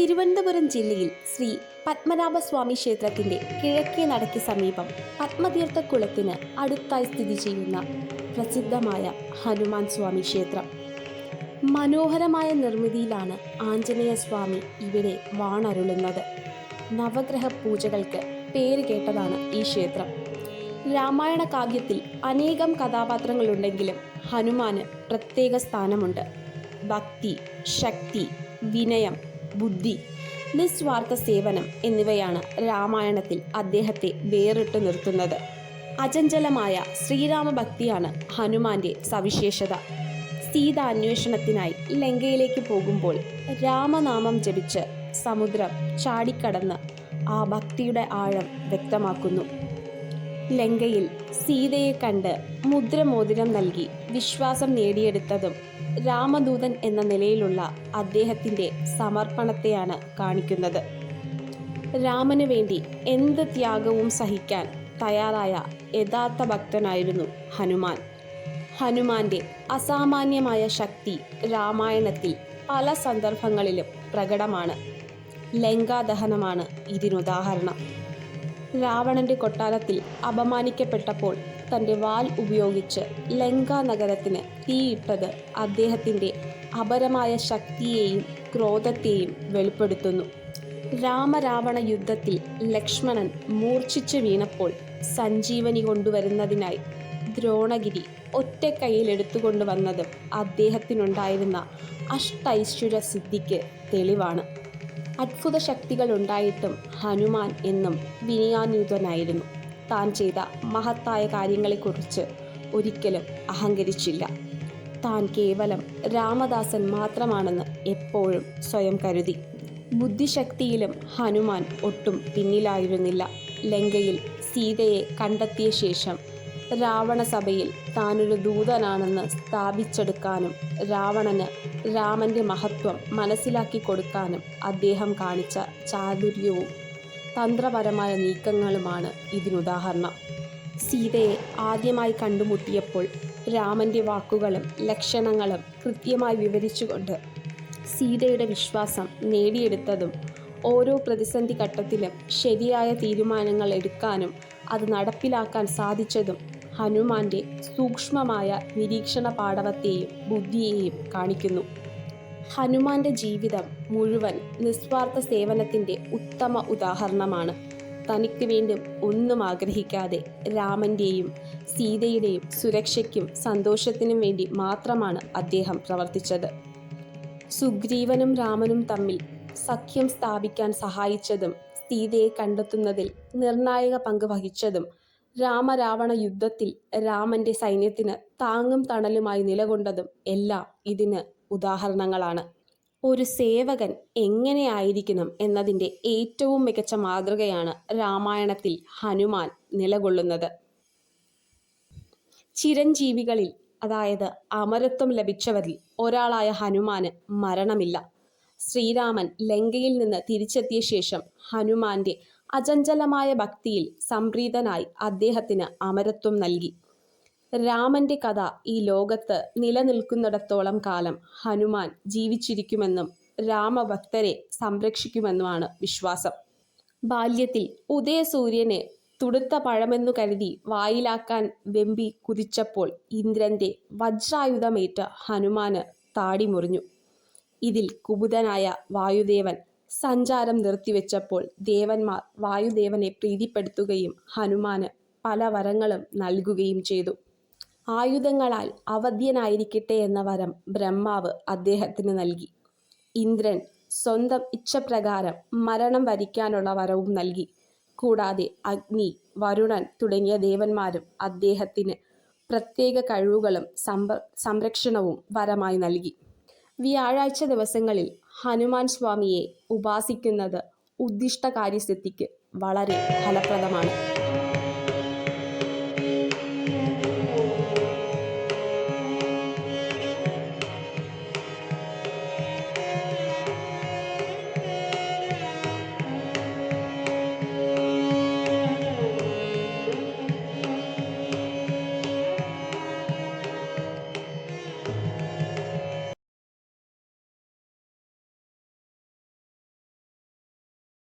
തിരുവനന്തപുരം ജില്ലയിൽ ശ്രീ പത്മനാഭസ്വാമി ക്ഷേത്രത്തിന്റെ കിഴക്കേ നടയ്ക്ക് സമീപം പത്മതീർത്ഥ കുളത്തിന് അടുത്തായി സ്ഥിതി ചെയ്യുന്ന പ്രസിദ്ധമായ ഹനുമാൻ സ്വാമി ക്ഷേത്രം. മനോഹരമായ നിർമ്മിതിയിലാണ് ആഞ്ജനേയ സ്വാമി ഇവിടെ വാണരുളുന്നത്. നവഗ്രഹ പൂജകൾക്ക് പേര് കേട്ടതാണ് ഈ ക്ഷേത്രം. രാമായണ കാവ്യത്തിൽ അനേകം കഥാപാത്രങ്ങളുണ്ടെങ്കിലും ഹനുമാന് പ്രത്യേക സ്ഥാനമുണ്ട്. ഭക്തി ശക്തി വിനയം ബുദ്ധി നിസ്വാർത്ഥ സേവനം എന്നിവയാണ് രാമായണത്തിൽ അദ്ദേഹത്തെ വേറിട്ട് നിർത്തുന്നത്. അചഞ്ചലമായ ശ്രീരാമഭക്തിയാണ് ഹനുമാന്റെ സവിശേഷത. സീത അന്വേഷണത്തിനായി ലങ്കയിലേക്ക് പോകുമ്പോൾ രാമനാമം ജപിച്ച് സമുദ്രം ചാടിക്കടന്ന് ആ ഭക്തിയുടെ ആഴം വ്യക്തമാക്കുന്നു. ലങ്കയിൽ സീതയെ കണ്ട് മുദ്രമോതിരം നൽകി വിശ്വാസം നേടിയെടുത്തതും രാമദൂതൻ എന്ന നിലയിലുള്ള അദ്ദേഹത്തിന്റെ സമർപ്പണത്തെയാണ് കാണിക്കുന്നത്. രാമന് വേണ്ടി എന്ത് ത്യാഗവും സഹിക്കാൻ തയ്യാറായ യഥാർത്ഥ ഭക്തനായിരുന്നു ഹനുമാൻ. ഹനുമാന്റെ അസാമാന്യമായ ശക്തി രാമായണത്തിൽ പല സന്ദർഭങ്ങളിലും പ്രകടമാണ്. ലങ്കാദഹനമാണ് ഇതിനുദാഹരണം. രാവണന്റെ കൊട്ടാരത്തിൽ അപമാനിക്കപ്പെട്ടപ്പോൾ തന്റെ വാൽ ഉപയോഗിച്ച് ലങ്ക നഗരത്തിന് തീയിട്ടത് അദ്ദേഹത്തിന്റെ അപരമായ ശക്തിയെയും ക്രോധത്തെയും വെളിപ്പെടുത്തുന്നു. രാമരാവണ യുദ്ധത്തിൽ ലക്ഷ്മണൻ മൂർച്ഛിച്ചു വീണപ്പോൾ സഞ്ജീവനി കൊണ്ടുവരുന്നതിനായി ദ്രോണഗിരി ഒറ്റ കയ്യിൽ എടുത്തുകൊണ്ടു വന്നതും അദ്ദേഹത്തിനുണ്ടായിരുന്ന അഷ്ടൈശ്വര്യ സിദ്ധിക്ക് തെളിവാണ്. അത്ഭുത ശക്തികൾ ഉണ്ടായിട്ടും ഹനുമാൻ എന്നും വിനയാന്യുതനായിരുന്നു താൻ ചെയ്ത മഹത്തായ കാര്യങ്ങളെക്കുറിച്ച് ഒരിക്കലും അഹങ്കരിച്ചില്ല. താൻ കേവലം രാമദാസൻ മാത്രമാണെന്ന് എപ്പോഴും സ്വയം കരുതി. ബുദ്ധിശക്തിയിലും ഹനുമാൻ ഒട്ടും പിന്നിലായിരുന്നില്ല. ലങ്കയിൽ സീതയെ കണ്ടെത്തിയ ശേഷം രാവണസഭയിൽ താനൊരു ദൂതനാണെന്ന് സ്ഥാപിച്ചെടുക്കാനും രാവണന് രാമന്റെ മഹത്വം മനസ്സിലാക്കി കൊടുക്കാനും അദ്ദേഹം കാണിച്ച ചാതുര്യവും തന്ത്രപരമായ നീക്കങ്ങളുമാണ് ഇതിനുദാഹരണം. സീതയെ ആദ്യമായി കണ്ടുമുട്ടിയപ്പോൾ രാമന്റെ വാക്കുകളും ലക്ഷണങ്ങളും കൃത്യമായി വിവരിച്ചുകൊണ്ട് സീതയുടെ വിശ്വാസം നേടിയെടുത്തതും ഓരോ പ്രതിസന്ധി ഘട്ടത്തിലും ശരിയായ തീരുമാനങ്ങൾ എടുക്കാനും അത് നടപ്പിലാക്കാൻ സാധിച്ചതും ഹനുമാന്റെ സൂക്ഷ്മമായ നിരീക്ഷണ പാടവത്തെയും ബുദ്ധിയെയും കാണിക്കുന്നു. ഹനുമാന്റെ ജീവിതം മുഴുവൻ നിസ്വാർത്ഥ സേവനത്തിന്റെ ഉത്തമ ഉദാഹരണമാണ്. തനിക്ക് വേണ്ടി ഒന്നും ആഗ്രഹിക്കാതെ രാമന്റെയും സീതയുടെയും സുരക്ഷയ്ക്കും സന്തോഷത്തിനും വേണ്ടി മാത്രമാണ് അദ്ദേഹം പ്രവർത്തിച്ചത്. സുഗ്രീവനും രാമനും തമ്മിൽ സഖ്യം സ്ഥാപിക്കാൻ സഹായിച്ചതും സീതയെ കണ്ടെത്തുന്നതിൽ നിർണായക പങ്ക് വഹിച്ചതും രാമരാവണ യുദ്ധത്തിൽ രാമന്റെ സൈന്യത്തിന് താങ്ങും തണലുമായി നിലകൊണ്ടതും എല്ലാം ഇതിന് ഉദാഹരണങ്ങളാണ്. ഒരു സേവകൻ എങ്ങനെയായിരിക്കണം എന്നതിന്റെ ഏറ്റവും മികച്ച മാതൃകയാണ് രാമായണത്തിൽ ഹനുമാൻ നിലകൊള്ളുന്നത്. ചിരഞ്ജീവികളിൽ അതായത് അമരത്വം ലഭിച്ചവരിൽ ഒരാളായ ഹനുമാന് മരണമില്ല. ശ്രീരാമൻ ലങ്കയിൽ നിന്ന് തിരിച്ചെത്തിയ ശേഷം ഹനുമാന്റെ അചഞ്ചലമായ ഭക്തിയിൽ സംപ്രീതനായി അദ്ദേഹത്തിന് അമരത്വം നൽകി. രാമന്റെ കഥ ഈ ലോകത്ത് നിലനിൽക്കുന്നിടത്തോളം കാലം ഹനുമാൻ ജീവിച്ചിരിക്കുമെന്നും രാമഭക്തരെ സംരക്ഷിക്കുമെന്നുമാണ് വിശ്വാസം. ബാല്യത്തിൽ ഉദയസൂര്യനെ തുടുത്ത പഴമെന്നു കരുതി വായിലാക്കാൻ വെമ്പി കുതിച്ചപ്പോൾ ഇന്ദ്രന്റെ വജ്രായുധമേറ്റ ഹനുമാന് താടി മുറിഞ്ഞു ഇതിൽ കുബുതനായ വായുദേവൻ സഞ്ചാരം നിർത്തിവെച്ചപ്പോൾ ദേവന്മാർ വായുദേവനെ പ്രീതിപ്പെടുത്തുകയും ഹനുമാന് പല വരങ്ങളും നൽകുകയും ചെയ്തു. ആയുധങ്ങളാൽ അവധ്യനായിരിക്കട്ടെ എന്ന വരം ബ്രഹ്മാവ് അദ്ദേഹത്തിന് നൽകി. ഇന്ദ്രൻ സ്വന്തം ഇച്ഛപ്രകാരം മരണം വരിക്കാനുള്ള വരവും നൽകി. കൂടാതെ അഗ്നി വരുണൻ തുടങ്ങിയ ദേവന്മാരും അദ്ദേഹത്തിന് പ്രത്യേക കഴിവുകളും സംരക്ഷണവും വരമായി നൽകി. വ്യാഴാഴ്ച ദിവസങ്ങളിൽ ഹനുമാൻ സ്വാമിയെ ഉപാസിക്കുന്നത് ഉദ്ദിഷ്ട കാര്യസിദ്ധിക്ക് വളരെ ഫലപ്രദമാണ്.